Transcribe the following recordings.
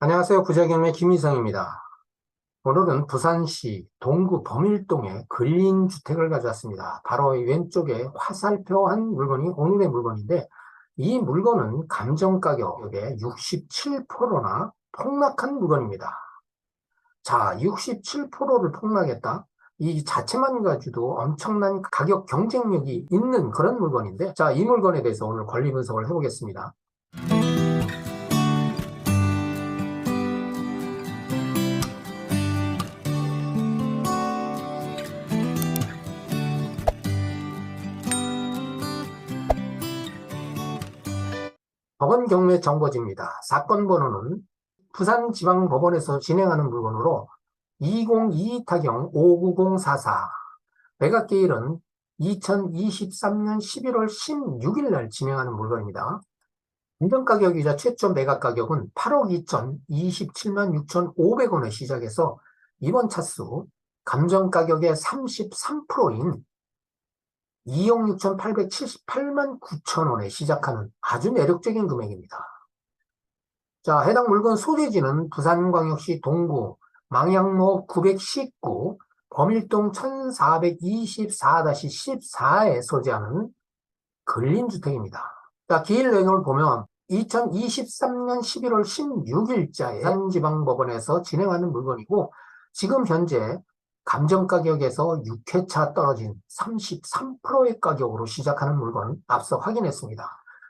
안녕하세요. 부자경의 김희성입니다. 오늘은 부산시 동구 범일동에 근린 주택을 가져왔습니다. 바로 이 왼쪽에 화살표한 물건이 오늘의 물건인데 이 물건은 감정 가격의 67%나 폭락한 물건입니다. 자, 67%를 폭락했다? 이 자체만 가지고도 엄청난 가격 경쟁력이 있는 그런 물건인데 자, 이 물건에 대해서 오늘 권리 분석을 해보겠습니다. 법원 경매 정보지입니다. 사건 번호는 부산지방법원에서 진행하는 물건으로 2022 타경 59044 매각기일은 2023년 11월 16일 날 진행하는 물건입니다. 인정가격이자 최초 매각 가격은 8억 2,027만 6,500원에 시작해서 이번 차수 감정가격의 33%인 2억 6,878만 9천 원에 시작하는 아주 매력적인 금액입니다. 자, 해당 물건 소재지는 부산광역시 동구 망향로 919 범일동 1424-14에 소재하는 근린주택입니다. 자, 기일 내용을 보면 2023년 11월 16일자에 산지방법원에서 진행하는 물건이고 지금 현재 감정가격에서 6회차 떨어진 33%의 가격으로 시작하는 물건 앞서 확인했습니다.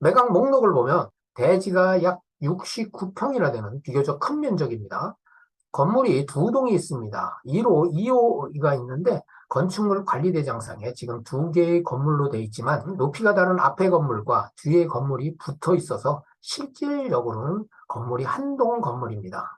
매각 목록을 보면 대지가 약 69평이나 되는 비교적 큰 면적입니다. 건물이 두 동이 있습니다. 1호, 2호가 있는데 건축물 관리대장상에 지금 두 개의 건물로 되어 있지만 높이가 다른 앞에 건물과 뒤에 건물이 붙어 있어서 실질적으로는 건물이 한 동 건물입니다.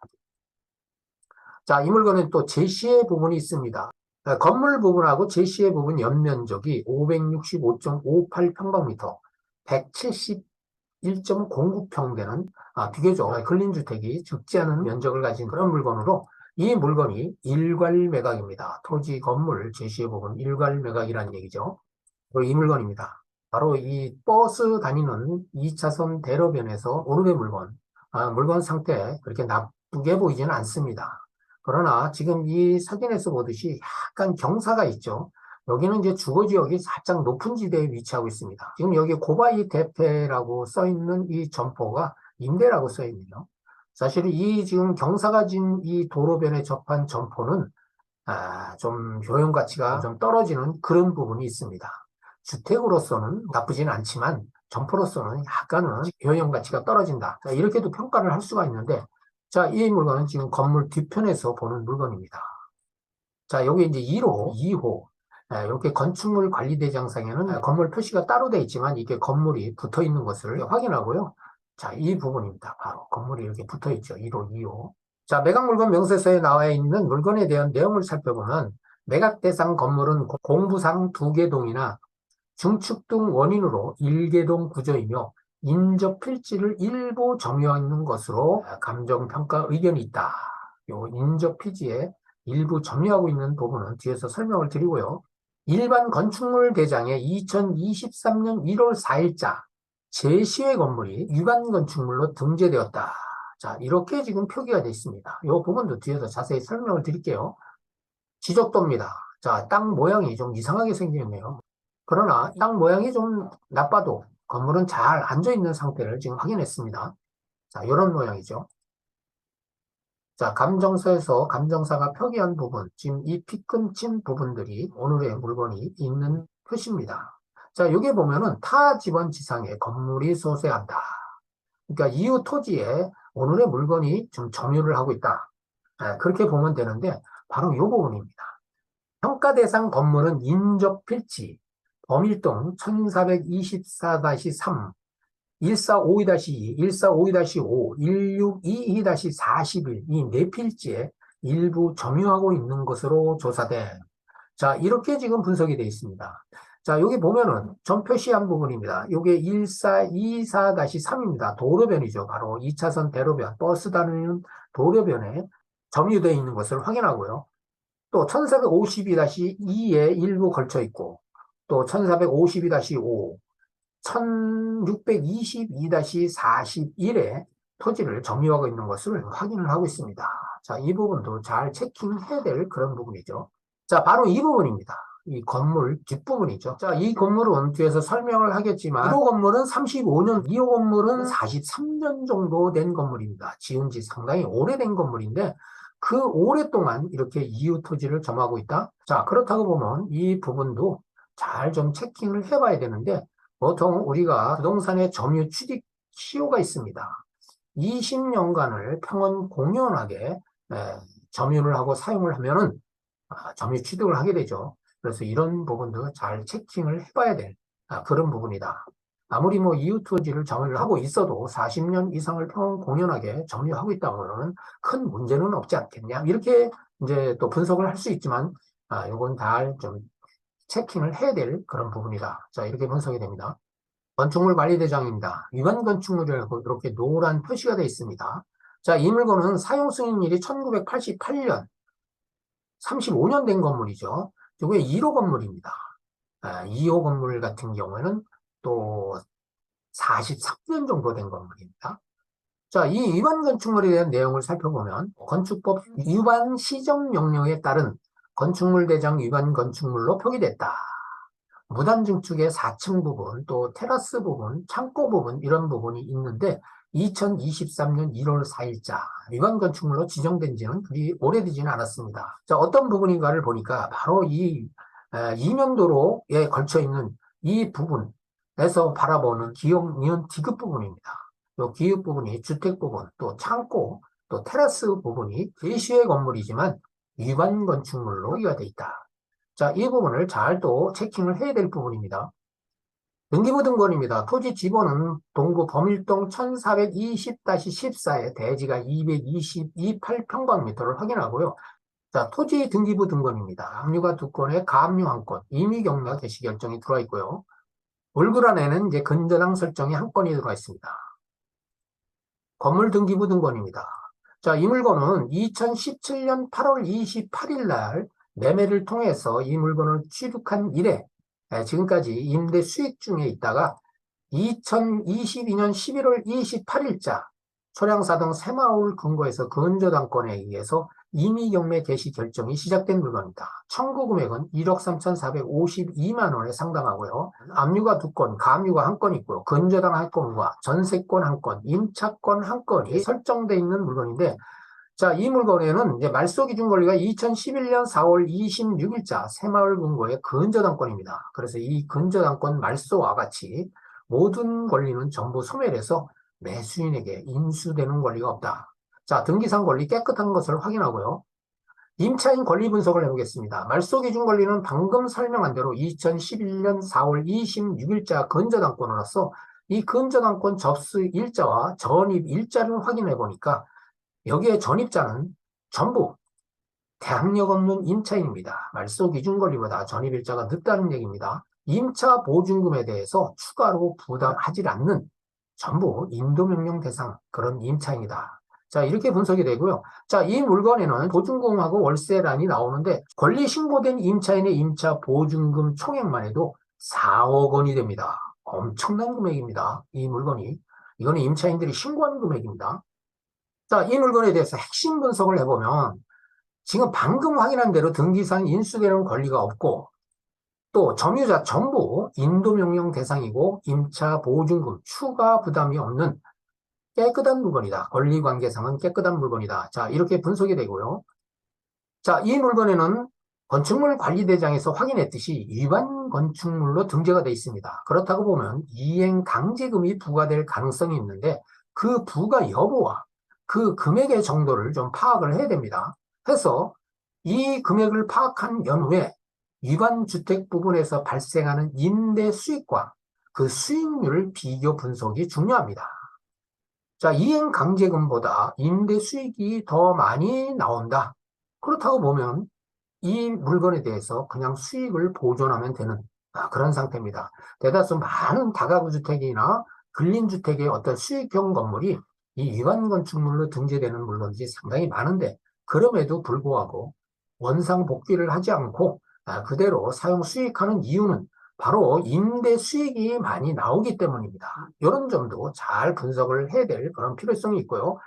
자, 이 물건은 또 제시의 부분이 있습니다. 아, 건물 부분하고 제시의 부분 연면적이 565.58평방미터, 171.09평 되는 아, 비교적 근린주택이 적지 않은 면적을 가진 그런 물건으로 이 물건이 일괄 매각입니다. 토지, 건물, 제시의 부분 일괄 매각이라는 얘기죠. 이 물건입니다. 바로 이 버스 다니는 2차선 대로변에서 오늘의 물건, 아, 물건 상태 그렇게 나쁘게 보이지는 않습니다. 그러나 지금 이 사진에서 보듯이 약간 경사가 있죠. 여기는 이제 주거 지역이 살짝 높은 지대에 위치하고 있습니다. 지금 여기 고바이 대패라고 써 있는 이 점포가 임대라고 써 있네요. 사실 이 지금 경사가 진 이 도로변에 접한 점포는 아, 좀 효용 가치가 좀 떨어지는 그런 부분이 있습니다. 주택으로서는 나쁘지는 않지만 점포로서는 약간은 효용 가치가 떨어진다. 이렇게도 평가를 할 수가 있는데 자, 이 물건은 지금 건물 뒤편에서 보는 물건입니다. 자, 여기 이제 1호, 2호, 이렇게 건축물 관리대장상에는 건물 표시가 따로 되어 있지만 이게 건물이 붙어 있는 것을 확인하고요. 자, 이 부분입니다. 바로 건물이 이렇게 붙어 있죠. 1호, 2호. 자, 매각 물건 명세서에 나와 있는 물건에 대한 내용을 살펴보면 매각 대상 건물은 공부상 두개 동이나 중축 등 원인으로 1개동 구조이며 인접 필지를 일부 점유하는 것으로 감정평가 의견이 있다. 요 인접 필지에 일부 점유하고 있는 부분은 뒤에서 설명을 드리고요. 일반 건축물 대장에 2023년 1월 4일자 제시의 건물이 위반 건축물로 등재되었다. 자, 이렇게 지금 표기가 되어 있습니다. 이 부분도 뒤에서 자세히 설명을 드릴게요. 지적도입니다. 자, 땅 모양이 좀 이상하게 생겼네요. 그러나 땅 모양이 좀 나빠도 건물은 잘 앉아있는 상태를 지금 확인했습니다. 자, 이런 모양이죠. 자, 감정서에서 감정사가 표기한 부분, 지금 이 피끈친 부분들이 오늘의 물건이 있는 표시입니다. 자, 여기 보면은 타 지번 지상에 건물이 소재한다. 그러니까 이웃 토지에 오늘의 물건이 좀 점유를 하고 있다. 아, 그렇게 보면 되는데 바로 이 부분입니다. 평가 대상 건물은 인접 필지, 범일동 1424-3, 1452-2, 1452-5, 1622-41 이 네 필지에 일부 점유하고 있는 것으로 조사된 자 이렇게 지금 분석이 되어 있습니다. 자 여기 보면은 전 표시한 부분입니다. 이게 1424-3입니다. 도로변이죠. 바로 2차선 대로변 버스 다니는 도로변에 점유되어 있는 것을 확인하고요. 또 1452-2에 일부 걸쳐 있고 또 1452-5, 1622-41에 토지를 점유하고 있는 것을 확인을 하고 있습니다. 자, 이 부분도 잘 체킹해야 될 그런 부분이죠. 자, 바로 이 부분입니다. 이 건물 뒷부분이죠. 자, 이 건물은 뒤에서 설명을 하겠지만 1호 건물은 35년, 2호 건물은 43년 정도 된 건물입니다. 지은 지 상당히 오래된 건물인데 그 오랫동안 이렇게 이웃 토지를 점하고 있다. 자, 그렇다고 보면 이 부분도 잘 좀 체킹을 해봐야 되는데 보통 우리가 부동산의 점유 취득 시효가 있습니다. 20년간을 평원 공연하게 에, 점유를 하고 사용을 하면은 아, 점유 취득을 하게 되죠. 그래서 이런 부분도 잘 체킹을 해봐야 될 아, 그런 부분이다. 아무리 뭐 이웃 토지를 점유를 하고 있어도 40년 이상을 평원 공연하게 점유하고 있다면 큰 문제는 없지 않겠냐. 이렇게 이제 또 분석을 할 수 있지만, 아, 요건 잘 좀 체킹을 해야 될 그런 부분이다. 자, 이렇게 분석이 됩니다. 건축물 관리대장입니다. 위반 건축물이라고 이렇게 노란 표시가 되어 있습니다. 자, 이 물건은 사용 승인일이 1988년, 35년 된 건물이죠. 이게 1호 건물입니다. 2호 건물 같은 경우에는 또 43년 정도 된 건물입니다. 자, 이 위반 건축물에 대한 내용을 살펴보면 건축법 위반 시정 명령에 따른 건축물 대장 위반 건축물로 표기됐다. 무단 증축의 4층 부분, 또 테라스 부분, 창고 부분 이런 부분이 있는데 2023년 1월 4일자 위반 건축물로 지정된 지는 그리 오래되지는 않았습니다. 자, 어떤 부분인가를 보니까 바로 이 이면도로에 걸쳐 있는 이 부분에서 바라보는 기업 니은 디귿 부분입니다. 이 기업 부분이 주택 부분, 또 창고, 또 테라스 부분이 대시의 건물이지만 위반 건축물로 이어되어 있다. 자, 이 부분을 잘 또 체킹을 해야 될 부분입니다. 등기부 등본입니다. 토지 지번은 동구 범일동 1420-14의 대지가 228평방미터를 확인하고요. 자, 토지 등기부 등본입니다. 압류가 두 건에 가압류 한 건, 임의 경락 개시 결정이 들어와 있고요. 얼굴 안에는 이제 근저당 설정이 한 건이 들어가 있습니다. 건물 등기부 등본입니다. 자, 이 물건은 2017년 8월 28일 날 매매를 통해서 이 물건을 취득한 이래 지금까지 임대 수익 중에 있다가 2022년 11월 28일자 초량사동 새마을 근거에서 근저당권에 의해서 임의경매 개시 결정이 시작된 물건입니다. 청구 금액은 1억 3,452만 원에 상당하고요. 압류가 두 건, 가압류가 한 건 있고요. 근저당 한 건과 전세권 한 건, 임차권 한 건이 설정되어 있는 물건인데 자, 이 물건에는 이제 말소 기준 권리가 2011년 4월 26일자 새마을 금고의 근저당권입니다. 그래서 이 근저당권 말소와 같이 모든 권리는 전부 소멸해서 매수인에게 인수되는 권리가 없다. 자, 등기상 권리 깨끗한 것을 확인하고요. 임차인 권리 분석을 해보겠습니다. 말소 기준 권리는 방금 설명한 대로 2011년 4월 26일자 근저당권으로서 이 근저당권 접수 일자와 전입 일자를 확인해 보니까 여기에 전입자는 전부 대항력 없는 임차인입니다. 말소 기준 권리보다 전입 일자가 늦다는 얘기입니다. 임차 보증금에 대해서 추가로 부담하지 않는 전부 인도명령 대상 그런 임차인이다. 자 이렇게 분석이 되고요. 자 이 물건에는 보증금하고 월세란이 나오는데 권리 신고된 임차인의 임차 보증금 총액만 해도 4억 원이 됩니다. 엄청난 금액입니다. 이 물건이 이거는 임차인들이 신고한 금액입니다. 자, 이 물건에 대해서 핵심 분석을 해보면 지금 방금 확인한 대로 등기상 인수되는 권리가 없고 또 점유자 전부 인도명령 대상이고 임차 보증금 추가 부담이 없는 깨끗한 물건이다. 권리관계상은 깨끗한 물건이다. 자, 이렇게 분석이 되고요. 자, 이 물건에는 건축물 관리대장에서 확인했듯이 위반 건축물로 등재가 되어 있습니다. 그렇다고 보면 이행 강제금이 부과될 가능성이 있는데 그 부과 여부와 그 금액의 정도를 좀 파악을 해야 됩니다. 해서 이 금액을 파악한 연후에 위반 주택 부분에서 발생하는 임대 수익과 그 수익률 비교 분석이 중요합니다. 자, 이행 강제금보다 임대 수익이 더 많이 나온다. 그렇다고 보면 이 물건에 대해서 그냥 수익을 보존하면 되는 아, 그런 상태입니다. 대다수 많은 다가구 주택이나 근린 주택의 어떤 수익형 건물이 이 위반 건축물로 등재되는 물건들이 상당히 많은데 그럼에도 불구하고 원상 복귀를 하지 않고 아, 그대로 사용 수익하는 이유는 바로 임대 수익이 많이 나오기 때문입니다. 이런 점도 잘 분석을 해야 될 그런 필요성이 있고요.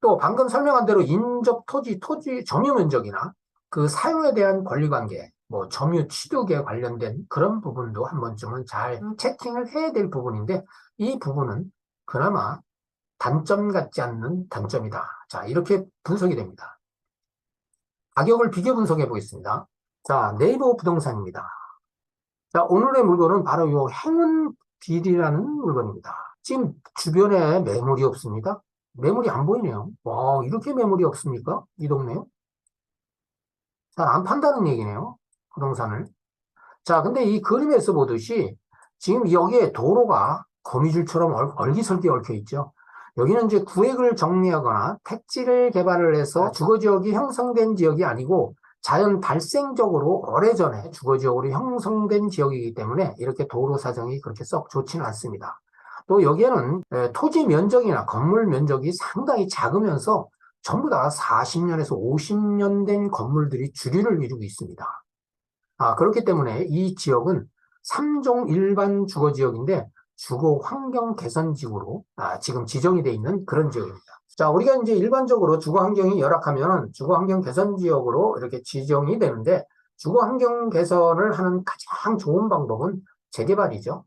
또 방금 설명한 대로 인접 토지, 토지 점유 면적이나 그 사용에 대한 권리관계, 뭐 점유 취득에 관련된 그런 부분도 한 번쯤은 잘 체킹을 해야 될 부분인데 이 부분은 그나마 단점 같지 않는 단점이다. 자, 이렇게 분석이 됩니다. 가격을 비교 분석해 보겠습니다. 자, 네이버 부동산입니다. 자, 오늘의 물건은 바로 이 행운 빌이라는 물건입니다. 지금 주변에 매물이 없습니다. 매물이 안 보이네요. 와, 이렇게 매물이 없습니까? 이 동네에? 잘안 판다는 얘기네요. 부동산을. 자, 근데 이 그림에서 보듯이 지금 여기에 도로가 거미줄처럼 얼, 얼기설기 얽혀 있죠. 여기는 이제 구획을 정리하거나 택지를 개발을 해서 주거지역이 형성된 지역이 아니고 자연 발생적으로 오래전에 주거지역으로 형성된 지역이기 때문에 이렇게 도로 사정이 그렇게 썩 좋지는 않습니다. 또 여기에는 토지 면적이나 건물 면적이 상당히 작으면서 전부 다 40년에서 50년 된 건물들이 주류를 이루고 있습니다. 아, 그렇기 때문에 이 지역은 3종 일반 주거지역인데 주거 환경 개선 지구로 아, 지금 지정이 되어 있는 그런 지역입니다. 자, 우리가 이제 일반적으로 주거 환경이 열악하면 주거 환경 개선 지역으로 이렇게 지정이 되는데 주거 환경 개선을 하는 가장 좋은 방법은 재개발이죠.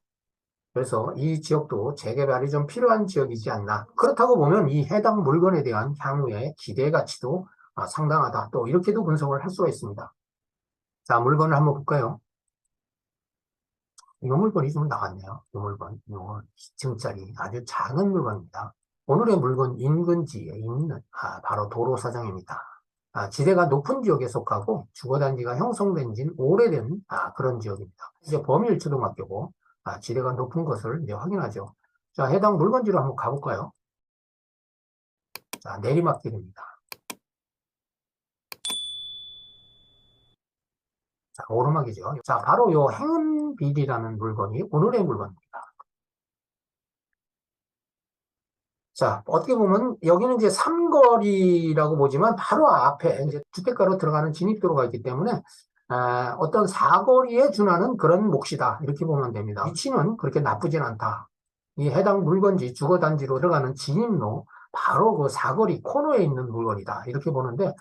그래서 이 지역도 재개발이 좀 필요한 지역이지 않나. 그렇다고 보면 이 해당 물건에 대한 향후의 기대 가치도 아, 상당하다. 또 이렇게도 분석을 할 수가 있습니다. 자, 물건을 한번 볼까요? 이 물건이 좀 나왔네요. 이 물건, 이 2층짜리 아주 작은 물건입니다. 오늘의 물건 인근지에 있는 아, 바로 도로 사장입니다. 아, 지대가 높은 지역에 속하고 주거단지가 형성된 지는 오래된 아, 그런 지역입니다. 이제 범일초등학교고 아, 지대가 높은 것을 이제 확인하죠. 자, 해당 물건지로 한번 가볼까요? 자, 내리막길입니다. 자, 오르막이죠. 자, 바로 요 행운빌이라는 물건이 오늘의 물건입니다. 자, 어떻게 보면 여기는 이제 삼거리라고 보지만 바로 앞에 이제 주택가로 들어가는 진입도로가 있기 때문에 아, 어떤 사거리에 준하는 그런 몫이다. 이렇게 보면 됩니다. 위치는 그렇게 나쁘진 않다. 이 해당 물건지 주거단지로 들어가는 진입로 바로 그 사거리 코너에 있는 물건이다. 이렇게 보는데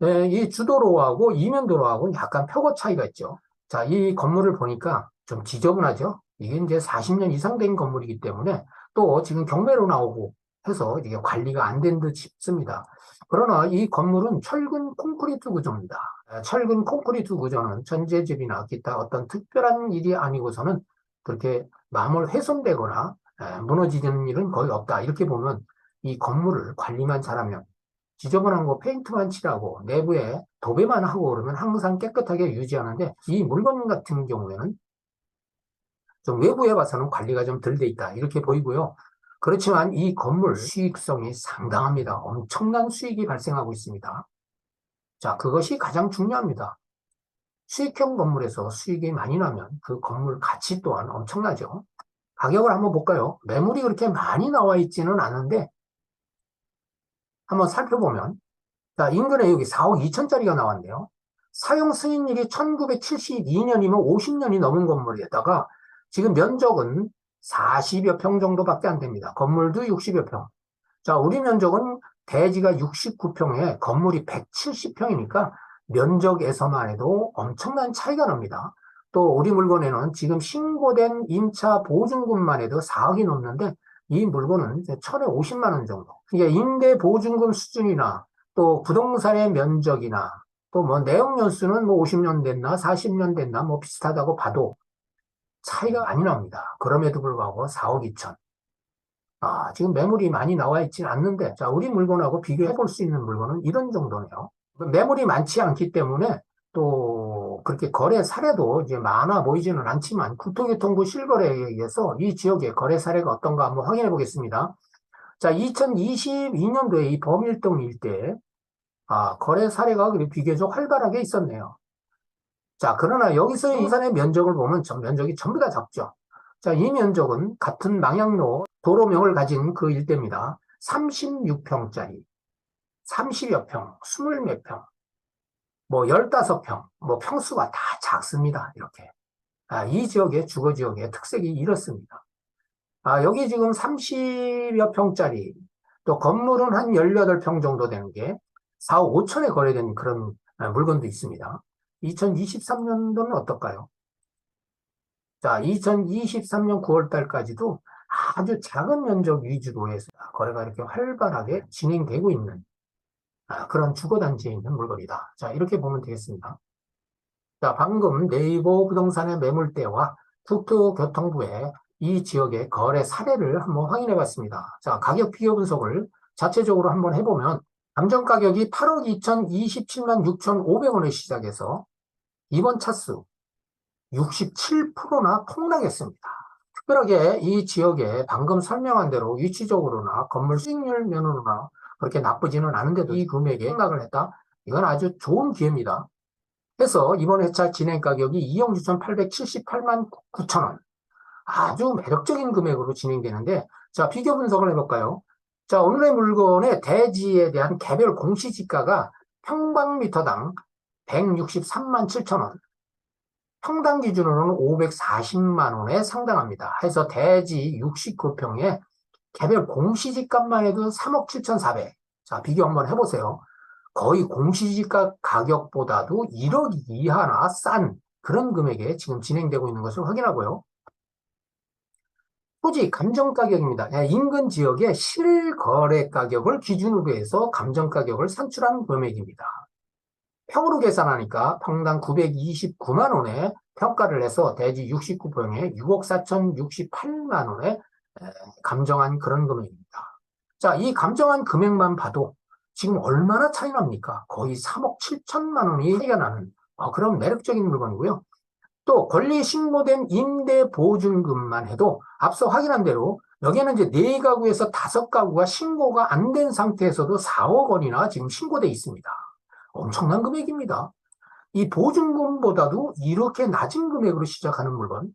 네, 이 주도로하고 이면도로하고 약간 표고 차이가 있죠. 자, 이 건물을 보니까 좀 지저분하죠. 이게 이제 40년 이상 된 건물이기 때문에 또 지금 경매로 나오고 해서 이게 관리가 안 된 듯 싶습니다. 그러나 이 건물은 철근 콘크리트 구조입니다. 철근 콘크리트 구조는 전재집이나 기타 어떤 특별한 일이 아니고서는 그렇게 마물 훼손되거나 무너지는 일은 거의 없다. 이렇게 보면 이 건물을 관리만 잘하면 지저분한 거 페인트만 칠하고 내부에 도배만 하고 그러면 항상 깨끗하게 유지하는데 이 물건 같은 경우에는 좀 외부에 봐서는 관리가 좀 덜 돼 있다. 이렇게 보이고요. 그렇지만 이 건물 수익성이 상당합니다. 엄청난 수익이 발생하고 있습니다. 자, 그것이 가장 중요합니다. 수익형 건물에서 수익이 많이 나면 그 건물 가치 또한 엄청나죠. 가격을 한번 볼까요? 매물이 그렇게 많이 나와 있지는 않은데 한번 살펴보면 자, 인근에 여기 4억 2천짜리가 나왔네요. 사용 승인일이 1972년이면 50년이 넘은 건물에다가 지금 면적은 40여 평 정도밖에 안 됩니다. 건물도 60여 평. 자, 우리 면적은 대지가 69평에 건물이 170평이니까 면적에서만 해도 엄청난 차이가 납니다. 또 우리 물건에는 지금 신고된 임차 보증금만 해도 4억이 넘는데 이 물건은 천에 50만 원 정도. 이게 임대 보증금 수준이나 또 부동산의 면적이나 또 뭐 내용 연수는 뭐 50년 됐나 40년 됐나 뭐 비슷하다고 봐도 차이가 많이 납니다. 그럼에도 불구하고 4억 2천. 아, 지금 매물이 많이 나와 있지는 않는데, 자, 우리 물건하고 비교해 볼 수 있는 물건은 이런 정도네요. 매물이 많지 않기 때문에 또 그렇게 거래 사례도 이제 많아 보이지는 않지만 국토교통부 실거래에 의해서 이 지역의 거래 사례가 어떤가 한번 확인해 보겠습니다. 자, 2022년도에 이 범일동 일대 아, 거래 사례가 비교적 활발하게 있었네요. 자, 그러나 여기서 이 산의 면적을 보면 전 면적이 전부 다 작죠. 자, 이 면적은 같은 망향로 도로명을 가진 그 일대입니다. 36평짜리, 30여 평, 20몇 평, 뭐 15평, 뭐 평수가 다 작습니다. 이렇게. 아, 이 지역의 주거 지역의 특색이 이렇습니다. 아, 여기 지금 30여 평짜리 또 건물은 한 18평 정도 되는 게 4, 5천에 거래된 그런 아, 물건도 있습니다. 2023년도는 어떨까요? 자, 2023년 9월 달까지도 아주 작은 면적 위주로 해서 거래가 이렇게 활발하게 진행되고 있는 아, 그런 주거단지에 있는 물건이다. 자, 이렇게 보면 되겠습니다. 자, 방금 네이버 부동산의 매물대와 국토교통부의 이 지역의 거래 사례를 한번 확인해 봤습니다. 자, 가격 비교 분석을 자체적으로 한번 해보면 감정 가격이 8억 2,027만 6,500원에 시작해서 이번 차수 67%나 폭락했습니다. 특별하게 이 지역에 방금 설명한 대로 위치적으로나 건물 수익률 면으로나 그렇게 나쁘지는 않은데도 이 금액에 생각을 했다. 이건 아주 좋은 기회입니다. 해서 이번 회차 진행 가격이 2억 6,878만 9천원. 아주 매력적인 금액으로 진행되는데, 자, 비교 분석을 해볼까요? 자, 오늘의 물건의 대지에 대한 개별 공시지가가 평방미터당 163만 7천 원. 평당 기준으로는 540만 원에 상당합니다. 해서 대지 69평에 개별 공시지값만 해도 3억 7,400. 자, 비교 한번 해보세요. 거의 공시지가 가격보다도 1억 이하나 싼 그런 금액에 지금 진행되고 있는 것을 확인하고요. 토지 감정 가격입니다. 예, 인근 지역의 실거래 가격을 기준으로 해서 감정 가격을 산출한 금액입니다. 평으로 계산하니까 평당 929만 원에 평가를 해서 대지 69평에 6억 4,068만 원에 감정한 그런 금액입니다. 자, 이 감정한 금액만 봐도 지금 얼마나 차이 납니까? 거의 3억 7천만 원이 차이가 나는 어, 그런 매력적인 물건이고요. 또 권리 신고된 임대 보증금만 해도 앞서 확인한 대로 여기에는 이제 네 가구에서 다섯 가구가 신고가 안 된 상태에서도 4억 원이나 지금 신고돼 있습니다. 엄청난 금액입니다. 이 보증금보다도 이렇게 낮은 금액으로 시작하는 물건.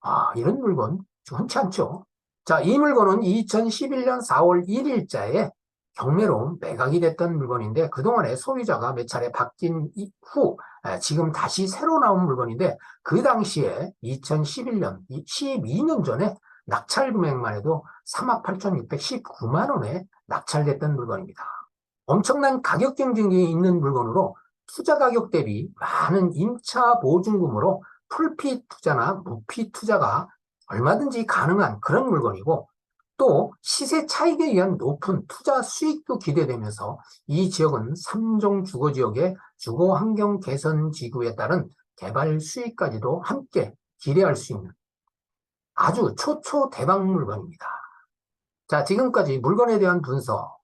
아, 이런 물건 흔치 않죠. 자, 이 물건은 2011년 4월 1일자에 경매로 매각이 됐던 물건인데 그동안에 소유자가 몇 차례 바뀐 후 지금 다시 새로 나온 물건인데 그 당시에 2011년, 12년 전에 낙찰 금액만 해도 3억 8,619만 원에 낙찰됐던 물건입니다. 엄청난 가격 경쟁이 있는 물건으로 투자 가격 대비 많은 임차 보증금으로 풀피 투자나 무피 투자가 얼마든지 가능한 그런 물건이고 또 시세 차익에 의한 높은 투자 수익도 기대되면서 이 지역은 삼종 주거 지역의 주거 환경 개선 지구에 따른 개발 수익까지도 함께 기대할 수 있는 아주 초초 대박 물건입니다. 자, 지금까지 물건에 대한 분석,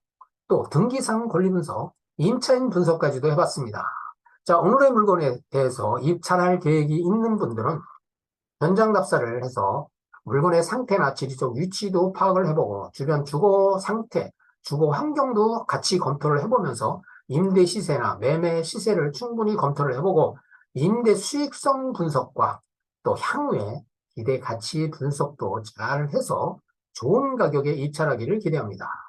또 등기상 권리 분석, 임차인 분석까지도 해봤습니다. 자, 오늘의 물건에 대해서 입찰할 계획이 있는 분들은 현장 답사를 해서 물건의 상태나 지리적 위치도 파악을 해보고 주변 주거 상태, 주거 환경도 같이 검토를 해보면서 임대 시세나 매매 시세를 충분히 검토를 해보고 임대 수익성 분석과 또 향후에 기대 가치 분석도 잘 해서 좋은 가격에 입찰하기를 기대합니다.